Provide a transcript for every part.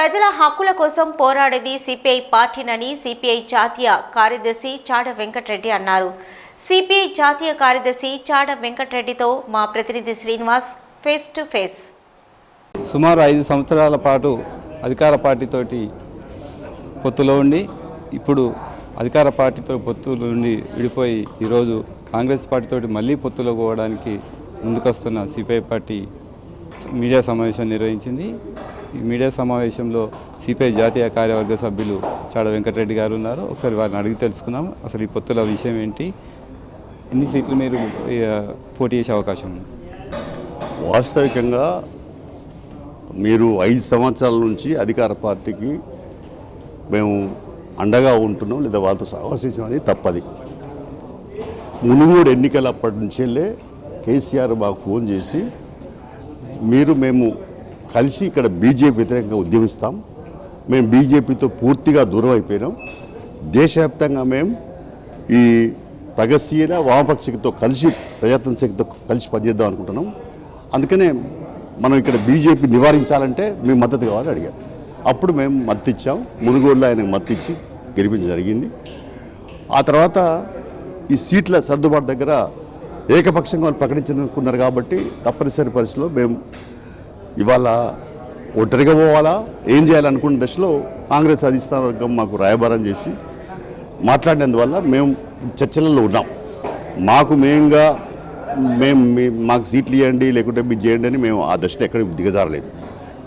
ప్రజల హక్కుల కోసం పోరాడేది సిపిఐ పార్టీనని సిపిఐ జాతీయ కార్యదర్శి చాడ వెంకటరెడ్డి అన్నారు. సిపిఐ జాతీయ కార్యదర్శి చాడ వెంకటరెడ్డితో మా ప్రతినిధి శ్రీనివాస్ ఫేస్ టు ఫేస్. సుమారు ఐదు సంవత్సరాల పాటు అధికార పార్టీతోటి పొత్తులో ఉండి ఇప్పుడు అధికార పార్టీతో పొత్తులో ఉండి విడిపోయి ఈరోజు కాంగ్రెస్ పార్టీతోటి మళ్ళీ పొత్తులో పోవడానికి ముందుకొస్తున్న సిపిఐ పార్టీ మీడియా సమావేశం నిర్వహించింది. ఈ మీడియా సమావేశంలో సిపిఐ జాతీయ కార్యవర్గ సభ్యులు చాడ వెంకటరెడ్డి గారు ఉన్నారు. ఒకసారి వారిని అడిగి తెలుసుకున్నాం అసలు ఈ పొత్తుల విషయం ఏంటి? ఎన్ని సీట్లు మీరు పోటీ చేసే అవకాశం ఉంది? వాస్తవికంగా మీరు ఐదు సంవత్సరాల నుంచి అధికార పార్టీకి మేము అండగా ఉంటున్నాం లేదా వాళ్ళతో సహవసించడం అనేది తప్పది. మునుగోడు ఎన్నికల అప్పటి నుంచెల్లే కేసీఆర్ మాకు ఫోన్ చేసి మీరు మేము కలిసి ఇక్కడ బీజేపీ వ్యతిరేకంగా ఉద్యమిస్తాం. మేము బీజేపీతో పూర్తిగా దూరం అయిపోయినాం. దేశవ్యాప్తంగా మేము ఈ ప్రగతిశీల వామపక్షితో కలిసి ప్రజాతంత్ర శక్తితో కలిసి పనిచేద్దాం అనుకుంటున్నాం. అందుకనే మనం ఇక్కడ బీజేపీ నివారించాలంటే మీ మద్దతు కావాలని అడిగాం అప్పుడు మేము మద్దతు ఇచ్చాం. మునుగోడులో ఆయనకు మద్దతు ఇచ్చి గెలిపించడం జరిగింది. ఆ తర్వాత ఈ సీట్ల సర్దుబాటు దగ్గర ఏకపక్షంగా వాళ్ళు ప్రకటించనుకున్నారు కాబట్టి తప్పనిసరి పరిస్థితిలో మేము ఇవాళ ఒంటరిగా పోవాలా? ఏం చేయాలనుకున్న దశలో కాంగ్రెస్ అధిష్టాన వర్గం మాకు రాయబారం చేసి మాట్లాడినందువల్ల మేము చర్చలలో ఉన్నాం. మాకు మేంగా మేము మీ- మాకు సీట్లు ఇవ్వండి లేకుంటే మీరు చేయండి అని మేము ఆ దశలో ఎక్కడికి దిగజారలేదు.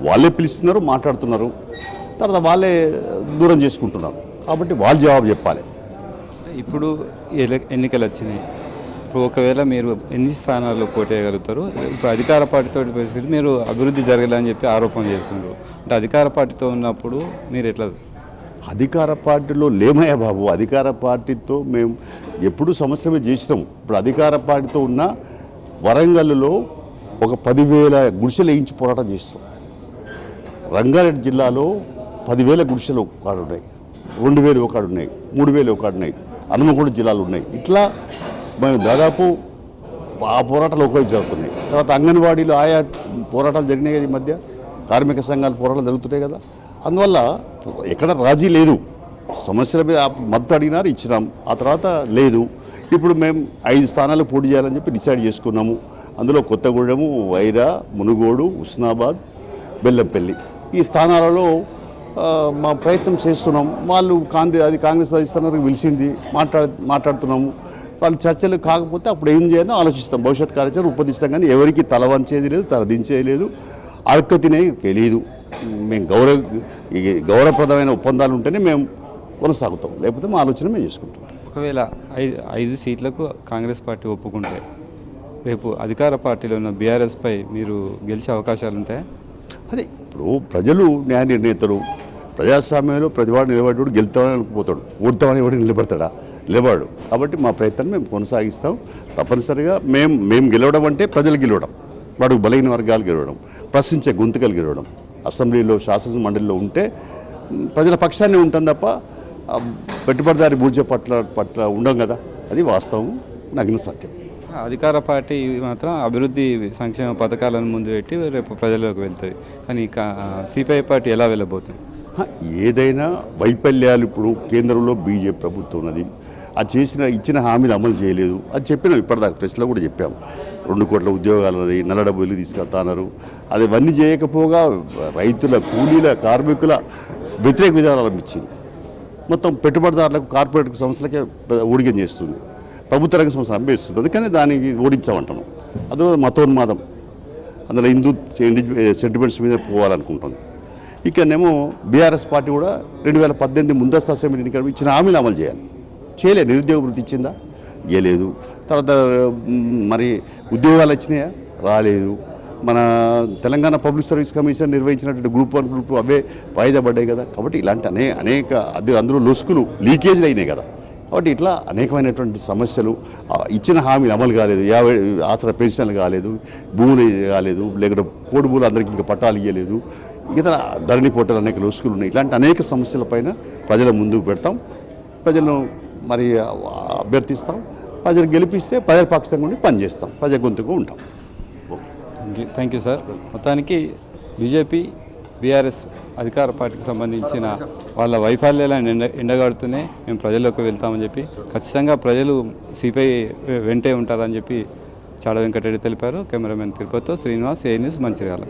వాళ్ళే పిలుస్తున్నారు మాట్లాడుతున్నారు. తర్వాత వాళ్ళే దూరం చేసుకుంటున్నారు. కాబట్టి వాళ్ళు జవాబు చెప్పాలి. ఇప్పుడు ఎన్నికలు వచ్చినాయి ఇప్పుడు ఒకవేళ మీరు ఎన్ని స్థానాల్లో పోటీ ఇప్పుడు అధికార పార్టీతో పరిస్థితి మీరు అభివృద్ధి జరగాలని చెప్పి ఆరోపణ చేస్తున్నారు. అంటే అధికార పార్టీతో ఉన్నప్పుడు మీరు ఎట్లా అధికార పార్టీలో లేమయ్య బాబు అధికార పార్టీతో మేము ఎప్పుడు సంవత్సరమే చేసినాం ఇప్పుడు అధికార పార్టీతో ఉన్న వరంగల్లో ఒక పదివేల గుడిసెలు వేయించి పోరాటం చేస్తాం. రంగారెడ్డి జిల్లాలో పదివేల గుడిసెలు ఒకడున్నాయి రెండు వేలు ఒకడున్నాయి మూడు వేలు ఒకడు ఉన్నాయి. హనుమకొండ జిల్లాలు ఉన్నాయి. ఇట్లా మేము దాదాపు ఆ పోరాటాలు ఒకవైపు జరుగుతున్నాయి. తర్వాత అంగన్వాడీలు ఆయా పోరాటాలు జరిగినాయి కదా ఈ మధ్య. కార్మిక సంఘాల పోరాటాలు జరుగుతున్నాయి కదా. అందువల్ల ఎక్కడ రాజీ లేదు. సమస్యల మీద మద్దతు అడిగినారు ఇచ్చినాం. ఆ తర్వాత లేదు. ఇప్పుడు మేము ఐదు స్థానాలు పోటీ చేయాలని చెప్పి డిసైడ్ చేసుకున్నాము. అందులో కొత్తగూడెము వైరా మునుగోడు ఉస్నాబాద్ బెల్లంపల్లి. ఈ స్థానాలలో మా ప్రయత్నం చేస్తున్నాం. వాళ్ళు కాంగ్రెస్ అది కాంగ్రెస్ అధిష్టానానికి పిలిచింది. మాట్లాడు మాట్లాడుతున్నాము. వాళ్ళు చర్చలు కాకపోతే అప్పుడు ఏం చేయాలో ఆలోచిస్తాం. భవిష్యత్ కార్యాచరణ ఉపదిస్తాం కానీ ఎవరికి తల వంచేది లేదు తల దించేది లేదు అడక తినేది తెలియదు మేము గౌరవ ఈ గౌరవప్రదమైన ఒప్పందాలు ఉంటేనే మేము కొనసాగుతాం. లేకపోతే మా ఆలోచన మేము చేసుకుంటాం. ఒకవేళ ఐదు ఐదు సీట్లకు కాంగ్రెస్ పార్టీ ఒప్పుకుంటే రేపు అధికార పార్టీలో ఉన్న బీఆర్ఎస్పై మీరు గెలిచే అవకాశాలు ఉంటాయి? అదే ఇప్పుడు ప్రజలు న్యాయ నిర్ణేతలు ప్రజాస్వామ్యంలో ప్రతివాడు నిలబడి గెలుతామని అనుకుపోతాడు. ఓడతామని ఎవడు నిలబడతాడా? నిలబడు కాబట్టి మా ప్రయత్నం మేము కొనసాగిస్తాం. తప్పనిసరిగా మేము మేము గెలవడం అంటే ప్రజలు గెలవడం. వాడు బలహీన వర్గాలు గెలవడం ప్రశ్నించే గొంతుకలు గెలవడం. అసెంబ్లీలో శాసన మండలిలో ఉంటే ప్రజల పక్షాన్ని ఉంటాం తప్ప పెట్టుబడిదారి బూజ పట్ల పట్ల ఉండం కదా. అది వాస్తవం నగిన సత్యం. అధికార పార్టీ మాత్రం అభివృద్ధి సంక్షేమ పథకాలను ముందు పెట్టి రేపు ప్రజల్లోకి వెళ్తుంది. కానీ సిపిఐ పార్టీ ఎలా వెళ్ళబోతుంది? ఏదైనా వైఫల్యాలు ఇప్పుడు కేంద్రంలో బీజేపీ ప్రభుత్వం ఉన్నది. అది చేసిన ఇచ్చిన హామీలు అమలు చేయలేదు. అది చెప్పినాం ఇప్పటిదాకా ప్రెస్లో కూడా చెప్పాము రెండు కోట్ల ఉద్యోగాలు ఉన్నది నల్ల డబ్బులు తీసుకొస్తున్నారు అది ఇవన్నీ చేయకపోగా రైతుల కూలీల కార్మికుల వ్యతిరేక విధానాలు ఇచ్చింది. మొత్తం పెట్టుబడిదారులకు కార్పొరేట్ సంస్థలకే ఊడిగం చేస్తుంది. ప్రభుత్వ రంగ సంస్థ అమ్మేస్తుంది. అందుకని దానికి ఓడించామంటున్నాం. అందులో మతోన్మాదం. అందులో హిందూ సెంటిమెంట్స్ మీద పోవాలనుకుంటుంది. ఇక్కడనేమో బీఆర్ఎస్ పార్టీ కూడా రెండు వేల పద్దెనిమిది ముందస్తు అసెంబ్లీ ఎన్నికలు ఇచ్చిన హామీలు అమలు చేయాలి. చేయలేదు. నిరుద్యోగ వృత్తి ఇచ్చిందా? ఇవ్వలేదు తర్వాత మరి ఉద్యోగాలు వచ్చినాయా? రాలేదు. మన తెలంగాణ పబ్లిక్ సర్వీస్ కమిషన్ నిర్వహించినటువంటి గ్రూప్ వన్ గ్రూప్ టూ అవే వాయిదా పడ్డాయి కదా. కాబట్టి ఇలాంటి అనే అనేక అది అందులో లొసుకులు లీకేజ్లు అయినాయి కదా. కాబట్టి ఇట్లా అనేకమైనటువంటి సమస్యలు ఇచ్చిన హామీలు అమలు కాలేదు. యాభై ఆసరా పెన్షన్లు కాలేదు భూములు కాలేదు లేకుంటే పోడు భూములు అందరికీ ఇంకా పట్టాలు ఇవ్వలేదు ఇతర ధరణి పోటలు అనేక లొసుకులు ఉన్నాయి. ఇలాంటి అనేక సమస్యలపైన ప్రజల ముందుకు పెడతాం. ప్రజలను మరి అభ్యర్థిస్తాం. ప్రజలు గెలిపిస్తే ప్రజల పక్షంగా ఉండి పనిచేస్తాం. ప్రజా గొంతుగా ఉంటాం. Thank you. Thank you sir. మొత్తానికి బీజేపీ బీఆర్ఎస్ అధికార పార్టీకి సంబంధించిన వాళ్ళ వైఫల్యాలను ఎండ ఎండగాడుతూనే మేము ప్రజల్లోకి వెళ్తామని చెప్పి ఖచ్చితంగా ప్రజలు సిపిఐ వెంటే ఉంటారని చెప్పి చాడ వెంకటరెడ్డి తెలిపారు. కెమెరామెన్ తిరుపతితో శ్రీనివాస్ ఏ న్యూస్ మంచిర్యాల.